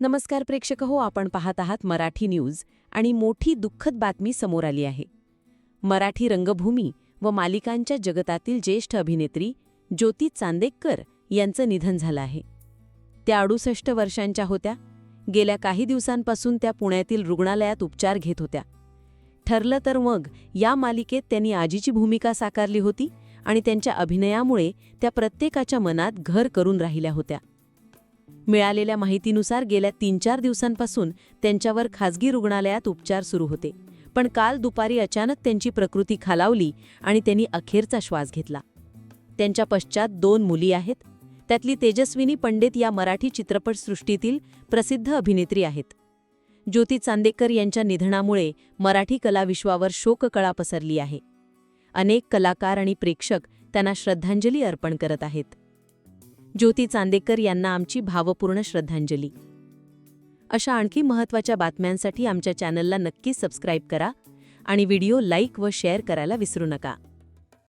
नमस्कार प्रेक्षक हो आपण पाहत आहात मराठी न्यूज आणि मोठी दुःखद बातमी समोर आली आहे. मराठी रंगभूमी व मालिकांच्या जगतातील ज्येष्ठ अभिनेत्री ज्योती चांदेकर यांचं निधन झालं आहे. त्या अडुसष्ट वर्षांच्या होत्या. गेल्या काही दिवसांपासून त्या पुण्यातील रुग्णालयात उपचार घेत होत्या. ठरलं तर मग या मालिकेत त्यांनी आजीची भूमिका साकारली होती आणि त्यांच्या अभिनयामुळे त्या प्रत्येकाच्या मनात घर करून राहिल्या होत्या. मिळालेल्या माहितीनुसार गेल्या तीन चार दिवसांपासून त्यांच्यावर खासगी रुग्णालयात उपचार सुरू होते. पण काल दुपारी अचानक त्यांची प्रकृती खालावली आणि त्यांनी अखेरचा श्वास घेतला. त्यांच्या पश्चात दोन मुली आहेत. त्यातली तेजस्विनी पंडित या मराठी चित्रपटसृष्टीतील प्रसिद्ध अभिनेत्री आहेत. ज्योती चांदेकर यांच्या निधनामुळे मराठी कलाविश्वावर शोककळा पसरली आहे. अनेक कलाकार आणि प्रेक्षक त्यांना श्रद्धांजली अर्पण करत आहेत. ज्योती चांदेकर यांना आमची भावपूर्ण श्रद्धांजली. अशा आणखी महत्त्वाच्या बातम्यांसाठी आमच्या चॅनलला नक्की सबस्क्राईब करा आणि व्हिडिओ लाईक व शेअर करायला विसरू नका.